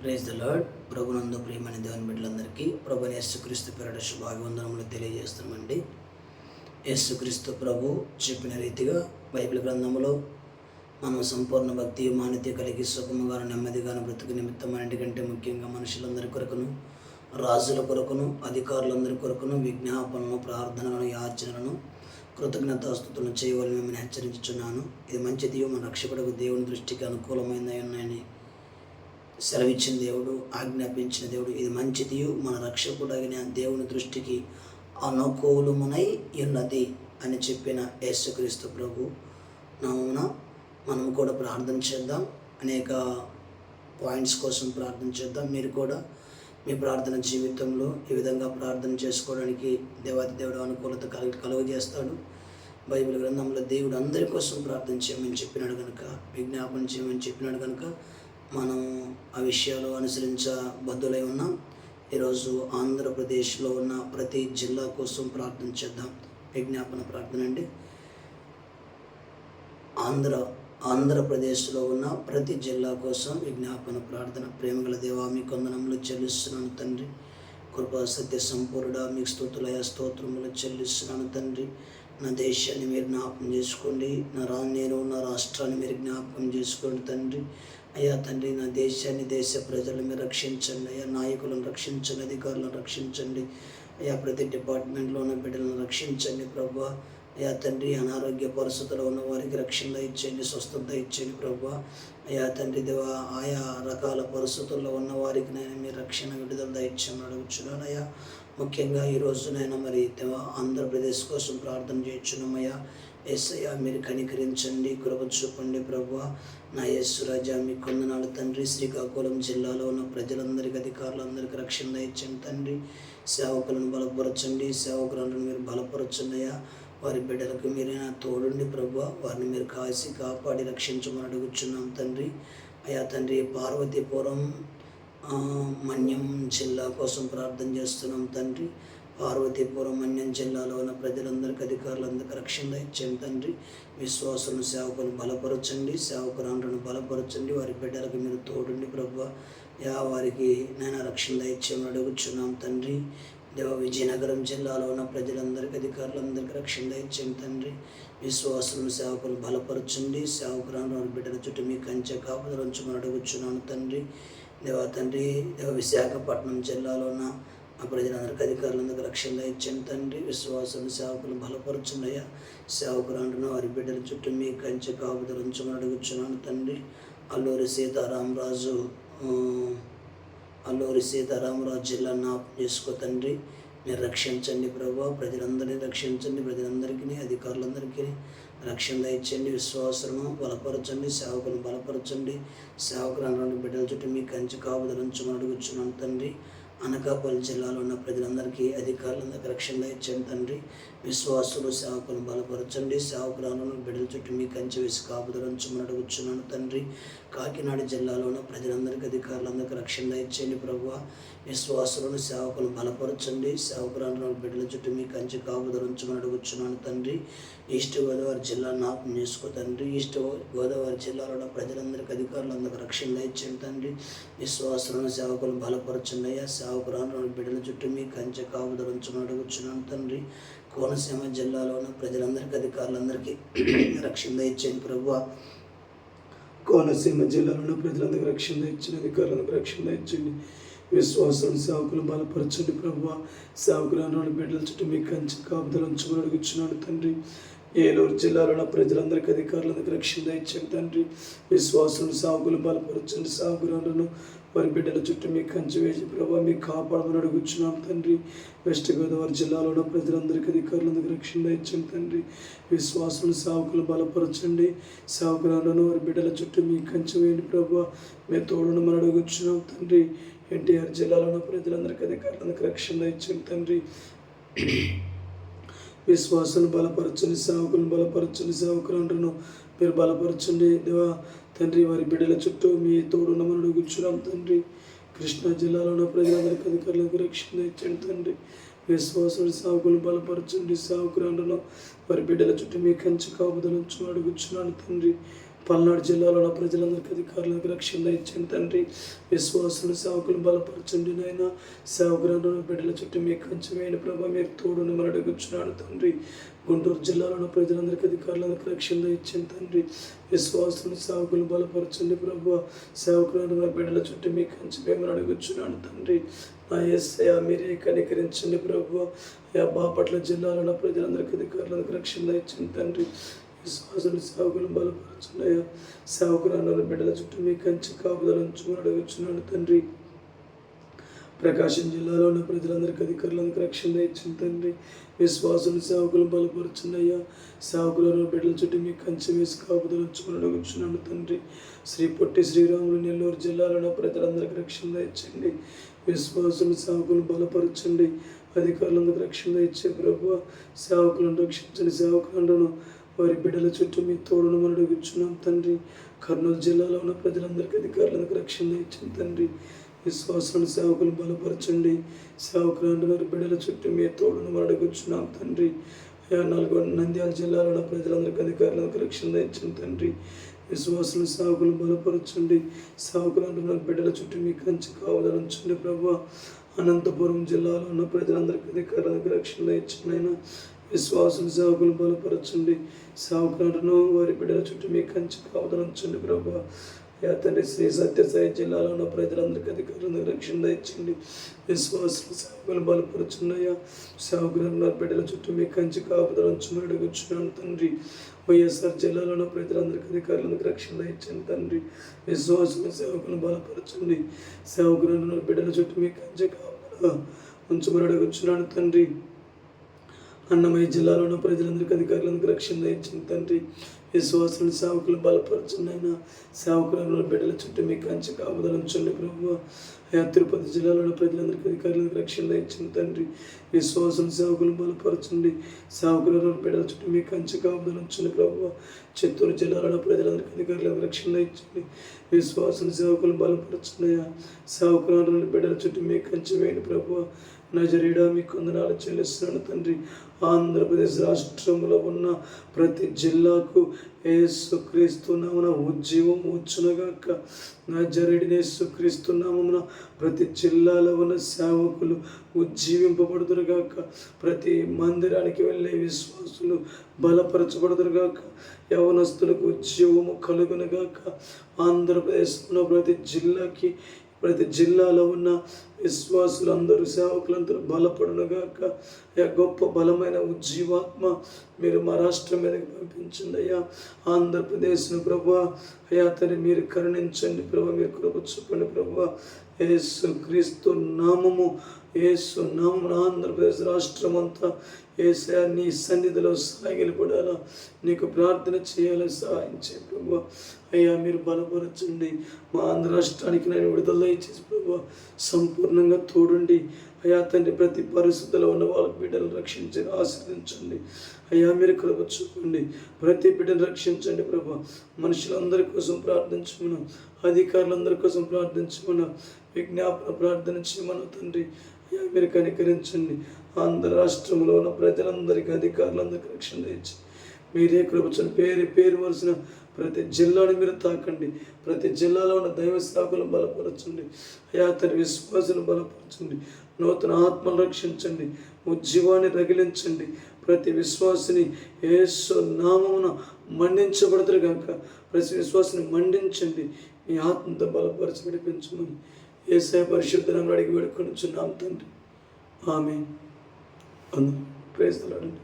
Praise the lord ప్రభునందు ప్రియమైన దేవుని బిడ్డలందరికీ ప్రభు యేసుక్రీస్తు పేరట శుభాభివందనములు తెలియజేస్తున్నామండి. యేసుక్రీస్తు ప్రభు చెప్పిన రీతిగా బైబిల్ గ్రంథంలో మనం సంపూర్ణ భక్తి మాన్యత కలిగి సుఖముగాను నెమ్మదిగాను బ్రతుకు నిమిత్తం అన్నిటికంటే ముఖ్యంగా మనుషులందరి కొరకును రాజుల కొరకును అధికారులందరి కొరకును విజ్ఞాపనలు ప్రార్థనలను యాచనలను కృతజ్ఞతాస్తుతులను చేయవలని మిమ్మల్ని హెచ్చరించుచున్నాను. ఇది మంచిది మన రక్షకుడు దేవుని దృష్టికి అనుకూలమైనవి ఉన్నాయని సెలవిచ్చిన దేవుడు ఆజ్ఞాపించిన దేవుడు ఇది మంచిది మన రక్షకుడగిన దేవుని దృష్టికి అనుకూలమునై ఉన్నది అని చెప్పిన యేసుక్రీస్తు ప్రభు. నామున మనం కూడా ప్రార్థన చేద్దాం. అనేక పాయింట్స్ కోసం ప్రార్థన చేద్దాం. మీరు కూడా మీ ప్రార్థన జీవితంలో ఈ విధంగా ప్రార్థన చేసుకోవడానికి దేవాది దేవుడు అనుకూలత కలుగు కలుగజేస్తాడు బైబిల్ గ్రంథంలో దేవుడు అందరి కోసం ప్రార్థన చేయమని చెప్పినాడు కనుక విజ్ఞాపన చేయమని చెప్పినాడు కనుక మనం ఆ విషయాలు అనుసరించబద్ధులై ఉన్నాం. ఈరోజు ఆంధ్రప్రదేశ్లో ఉన్న ప్రతి జిల్లా కోసం ప్రార్థన చేద్దాం. విజ్ఞాపన ప్రార్థన అండి. ఆంధ్ర ఆంధ్రప్రదేశ్లో ఉన్న ప్రతి జిల్లా కోసం విజ్ఞాపన ప్రార్థన. ప్రేమగల దేవా మీ కొందనములు చెల్లిస్తున్నాను తండ్రి. కృపా సత్య సంపూర్ణ మీకు స్తోతులయ స్తోత్రములు చెల్లిస్తున్నాను తండ్రి. నా దేశాన్ని మీరు జ్ఞాపకం చేసుకోండి. నా రా రాష్ట్రాన్ని మీరు జ్ఞాపకం చేసుకోండి తండ్రి. అయ్యా తండ్రి నా దేశాన్ని దేశ ప్రజలను మీరు రక్షించండి. అయ్యా నాయకులను రక్షించండి అధికారులను రక్షించండి. అయ్యా ప్రతి డిపార్ట్మెంట్లో ఉన్న బిడ్డలను రక్షించండి ప్రభు. అయ్యా తండ్రి అనారోగ్య పరిస్థితుల్లో ఉన్న వారికి రక్షణ ఇచ్చేయండి స్వస్థత ఇచ్చేయండి ప్రభు. అయ్యా తండ్రి దేవ ఆయా రకాల పరిస్థితుల్లో ఉన్న వారికి నేను మీ రక్షణ విడుదల దయచేయమని అడుగుచున్నాను అయ్యా. ముఖ్యంగా ఈ రోజునైనా మరి దేవ ఆంధ్రప్రదేశ్ కోసం ప్రార్థన చేయించున్నామయ్యా ఏసయ్య మీరు కనికరించండి కృప చూపండి ప్రభు. నా యేసురాజా మీ కొందనాడు తండ్రి శ్రీకాకుళం జిల్లాలో ఉన్న ప్రజలందరికీ అధికారులందరికీ రక్షణ ఇచ్చండి తండ్రి. సేవకులను బలపరచండి సేవకులను మీరు బలపరచున్నాయా వారి బిడ్డలకు మీరైనా తోడుండి ప్రభు. వారిని మీరు కాసి కాపాడి రక్షించమని అడుగుచున్నాం తండ్రి. అయ్యా తండ్రి పార్వతీపురం మన్యం జిల్లా కోసం ప్రార్థన చేస్తున్నాం తండ్రి. పార్వతీపురం అన్యం జిల్లాలో ఉన్న ప్రజలందరికీ అధికారులందరికీ రక్షణ ఇచ్చేయండి తండ్రి. విశ్వాసులను సేవకులను బలపరచండి సేవకురాలను బలపరచండి వారి బిడ్డలకు మీరు తోడుండి ప్రభు. యా వారికి నేను రక్షణ ఇచ్చేయమని అడుగుచున్నాం తండ్రి. దేవ విజయనగరం జిల్లాలో ఉన్న ప్రజలందరికీ అధికారులందరికీ రక్షణ ఇచ్చేయండి తండ్రి. విశ్వాసులను సేవకులు బలపరచండి సేవకురాను వారి బిడ్డల చుట్టూ మీ కంచె కాపుదలు ఉంచమని అడుగుచున్నాను తండ్రి. దేవ తండ్రి దేవ విశాఖపట్నం జిల్లాలో ఉన్న ఆ ప్రజలందరికీ అధికారులందరికీ రక్షణ ఇచ్చాను తండ్రి. విశ్వాసం సేవకులు బలపరుచున్నాయా? సేవకులు అంటున్న వారి బిడ్డల చుట్టూ మీ కంచె కాపుదలు ఉంచమని అడుగుచున్నాను తండ్రి. అల్లూరి సీతారామరాజు అల్లూరి సీతారామరాజు జిల్లా జ్ఞాపకం చేసుకో తండ్రి. మీరు రక్షించండి ప్రభు. ప్రజలందరినీ రక్షించండి. ప్రజలందరికీ అధికారులందరికీ రక్షణ ఇచ్చండి విశ్వాసము బలపరచండి. సేవకులను బలపరచండి. సేవకులు అన్నటువంటి బిడ్డల చుట్టూ మీ కంచి కాపుదలు ఉంచమని అడుగుచున్నాను తండ్రి. అనకాపల్లి జిల్లాలో ఉన్న ప్రజలందరికీ అధికారులందరికీ రక్షణ ఇచ్చండి తండ్రి. విశ్వాసులు సేవకులను బలపరచండి. సేవకులను బిడ్డల చుట్టూ మీ కంచె వేసి కాపుదలు అడుగుచున్నాను తండ్రి. కాకినాడ జిల్లాలో ఉన్న ప్రజలందరికీ అధికారులందరికీ రక్షణ ఇచ్చేయండి ప్రభు విశ్వాసులను సేవకులను బలపరచండి. సేవకులను బిడ్డల చుట్టూ మీ కంచె కాపుదలు అడుగుచున్నాను తండ్రి. ఈస్ట్ గోదావరి జిల్లా జ్ఞాపకం చేసుకో తండ్రి. ఈస్ట్ గోదావరి జిల్లాలో ఉన్న ప్రజలందరికీ అధికారులందరికీ రక్షణ ఇచ్చేయండి తండ్రి. విశ్వాసులను సేవకులు బలపరచండి అయ్యా సేవకురాలను బిడ్డల చుట్టూ మీ కంచె కాపుదలు ఉంచమని అడుగుచున్నాను తండ్రి. కోనసీమ జిల్లాలో ఉన్న ప్రజలందరికీ అధికారులందరికీ రక్షణ ఇచ్చండి ప్రభు కోనసీమ జిల్లాలో ప్రజలందరికీ రక్షణ ఇచ్చిన అధికారులకు రక్షణ ఇచ్చండి విశ్వాసం సేవకులు బలపరచండి ప్రభు సేవకులు బిడ్డల చుట్టూ మీ కంచి కాపుదలు ఉంచమని అడుగుచున్నాడు తండ్రి. ఏలూరు జిల్లాలో ప్రజలందరికీ ప్రజలందరికీ అధికారులందరికీ రక్షణ ఇచ్చండి తండ్రి. విశ్వాసం సాగులు బలపరచండి. సాగురాలను వారి బిడ్డల చుట్టూ మీ కంచి వేసి ప్రభావ మీకు కాపాడమని అడుగుచున్నాం తండ్రి. వెస్ట్ గోదావరి జిల్లాలో ఉన్న ప్రజలందరికీ అధికారులందరికీ రక్షణ ఇచ్చండి తండ్రి. విశ్వాసం సావుకులు బలపరచండి. సేవకులను వారి బిడ్డల చుట్టూ మీ కంచి వేయండి ప్రభావ మీ తోడును మనం అడుగుచున్నాం తండ్రి. ఎన్టీఆర్ జిల్లాలో ఉన్న ప్రజలందరికీ అధికారులందరికీ రక్షణ ఇచ్చండి తండ్రి. విశ్వాసాన్ని బలపరచండి సేవకులను బలపరచండి సేవకులను మీరు బలపరచండి. దేవా తండ్రి వారి బిడ్డల చుట్టూ మీ తోడున్నమని కూర్చున్నాం తండ్రి. కృష్ణా జిల్లాలో ఉన్న ప్రజలందరికీ అధికారులకు రక్షణ ఇచ్చండి తండ్రి. విశ్వాసుడు సాగులు బలపరచండి సేవకులను వారి బిడ్డల చుట్టూ మీ కంచి కాపుదలు అడుగుచున్నాను తండ్రి. పల్నాడు జిల్లాలో ఉన్న ప్రజలందరికీ అధికారులకు రక్షణ ఇచ్చండి తండ్రి విశ్వాసులు సేవకులు బలపరచండి నాయన. సేవకులను బిడ్డల చుట్టూ మీ కంచె వేయండి ప్రభా మీరు తోడును మన తండ్రి. గుంటూరు జిల్లాలో ఉన్న ప్రజలందరికీ అధికారులకు రక్షణ ఇచ్చిన తండ్రి విశ్వాసులు సేవకులు బలపరచండి ప్రభు. సేవకులను బిడ్డల చుట్టూ మీ కంచె వేయమని తండ్రి. నా ఎస్ఐ మీరే కనికరించండి ప్రభు. అయా బాపట్ల జిల్లాలో ఉన్న ప్రజలందరికీ అధికారులకు రక్షణ ఇచ్చిన తండ్రి. విశ్వాసులు సేవకులు బలపరుచున్నాయా? సేవకులు బిడ్డల చుట్టూ మీ కంచి కాపుదల ఉంచుమని అడుగుచున్నాడు తండ్రి. ప్రకాశం జిల్లాలో ఉన్న ప్రజలందరికీ అధికారులందరికీ రక్షణ ఇచ్చిన తండ్రి. విశ్వాసులు సేవకులు బలపరుచున్నాయా? సేవకులను బిడ్డల చుట్టూ మీ కంచె వేసి కాపుదల ఉంచుమని అడుగుచున్నాడు తండ్రి. శ్రీ పొట్టి శ్రీరాములు నెల్లూరు జిల్లాలో ఉన్న ప్రజలందరికీ రక్షణ ఇచ్చండి. విశ్వాసులు సేవకులు బలపరచండి. అధికారులందరికీ రక్షణ ఇచ్చే ప్రభు సేవకులను రక్షించండి. సేవకులను వారి బిడ్డల చుట్టూ మీ తోడును మనం అడుగుచున్నాం తండ్రి. కర్నూలు జిల్లాలో ఉన్న ప్రజలందరికీ అధికారులకు రక్షణ ఇచ్చిన తండ్రి. విశ్వాసాన్ని సేవకులు బలపరచండి. సేవకులు అంటున్నారు బిడ్డల చుట్టూ మీ తోడును మనం అడుగుచున్నాం తండ్రి. అయా నల్గొండ నంద్యాల జిల్లాలో ఉన్న ప్రజలందరికీ అధికారులకు రక్షణ ఇచ్చిన తండ్రి. విశ్వాసం సేవకులు బలపరచండి. సేవకులు అంటున్నారు బిడ్డల చుట్టూ మీ కంచి కావాలనుంచండి ప్రభా. అనంతపురం జిల్లాలో ఉన్న ప్రజలందరికీ అధికారులకు రక్షణ ఇచ్చిన విశ్వాసులు సేవకులు బలపరచండి. సేవకులను వారి బిడ్డల చుట్టూ మీ కంచి కావదలంచండి ప్రభా. యా తండ్రి శ్రీ సత్యసాయి జిల్లాలో ఉన్న ప్రజలందరికీ అధికారులకు రక్షణ ఇచ్చండి విశ్వాసులు సేవకులు బలపరుచున్నాయా? సేవకులను బిడ్డల చుట్టూ మీ కంచి కాపుదలంచమని అడుగుచున్నాను తండ్రి. వైఎస్ఆర్ జిల్లాలో ఉన్న ప్రజలందరికీ అధికారులకు రక్షణ ఇచ్చండి తండ్రి. విశ్వాసులు సేవకులను బలపరచండి. సేవకులను బిడ్డల చుట్టూ మీ కంచి కాపుదల ఉంచమని అడుగుచున్నాను తండ్రి. అన్నమయ్య జిల్లాలో ఉన్న ప్రజలందరికీ అధికారులకు రక్షణ ఇచ్చిన తండ్రి విశ్వాసులు సేవకులు బలపరచునైనా సేవకులను బిడ్డల చుట్టూ మీ కంచి కాపుదలంచండి ప్రభు అయా తిరుపతి జిల్లాలో ఉన్న ప్రజలందరికీ అధికారులకు రక్షణ ఇచ్చిన తండ్రి. విశ్వాసులు సేవకులు బలపరచండి. సేవకులను బిడ్డల చుట్టూ మీ కంచి కాపుదలంచండి ప్రభు చిత్తూరు జిల్లాలో ప్రజలందరికీ అధికారులకు రక్షణ ఇచ్చండి విశ్వాసులు సేవకులు బలపరచున్నాయా సేవకులను బిడ్డల చుట్టూ మీ కంచి వేయండి ప్రభు నజరీడా మీ కొందనాలు చెల్లిస్తున్నాను తండ్రి. ఆంధ్రప్రదేశ్ రాష్ట్రంలో ఉన్న ప్రతి జిల్లాకు ఏసుక్రీస్తునామున ఉజ్జీవం వచ్చునగాక నా యేసుక్రీస్తు నామమున ప్రతి జిల్లాలో ఉన్న సేవకులు ఉజ్జీవింపబడుదురుగాక. ప్రతి మందిరానికి వెళ్ళే విశ్వాసులు బలపరచబడుదురుగాక. యవనస్తులకు ఉద్యోగము కలుగునుగాక. ఆంధ్రప్రదేశ్లో ప్రతి జిల్లాకి ప్రతి జిల్లాలో ఉన్న విశ్వాసులందరూ సేవకులందరూ బలపడునుగాక. అయ్యా గొప్ప బలమైన ఉజ్జీవాత్మ మీరు మా రాష్ట్రం మీదకి పంపించండి అయ్యా. ఆంధ్రప్రదేశ్ను ప్రభా అయ్యా తని మీరు కరుణించండి ప్రభా మీరు కృప చూపండి ప్రభా. ఏసు క్రీస్తు నామము ఏసు నామం ఆంధ్రప్రదేశ్ రాష్ట్రం అంతా ఏసయా నీ సన్నిధిలో సాగిలిపడాలా నీకు ప్రార్థన చేయాలని సహాయం చేయ ప్రభు. అయ్యా మీరు బలపరచండి. మా ఆంధ్ర రాష్ట్రానికి నేను విడుదల ఇచ్చేసి ప్రభు సంపూర్ణ సంపూర్ణంగా తోడండి. అయ్యా తండ్రి ప్రతి పరిస్థితిలో ఉన్న వాళ్ళ బిడ్డను రక్షించి ఆశ్రదించండి అయ్యా మీరు కృప చూపండి. ప్రతి బిడ్డను రక్షించండి ప్రభు. మనుషులందరి కోసం ప్రార్థించమను. అధికారులందరి కోసం ప్రార్థించమను. విజ్ఞాపన ప్రార్థన చేయమను తండ్రి. అయ్యా మీరు కనికరించండి. ఆంధ్ర రాష్ట్రంలో ఉన్న ప్రజలందరికీ అధికారులందరికీ రక్షణ ఇచ్చి మీరే కృపచండి పేరు పేరు వలసిన ప్రతి జిల్లాని మీరు తాకండి. ప్రతి జిల్లాలో ఉన్న దైవ సాకులు బలపరచండి. అయా తన విశ్వాసను బలపరచండి. నూతన ఆత్మను రక్షించండి. ఉజ్జీవాన్ని రగిలించండి. ప్రతి విశ్వాసిని యేసు నామమున మండించబడతారు కనుక ప్రతి విశ్వాసిని మండించండి మీ ఆత్మతో బలపరచి విడిపించమని ఏసయ పరిశుద్ధనం అడిగి వేడుకొని చున్నాం తండ్రి ఆమె అందరూ ప్రేస్తలాడండి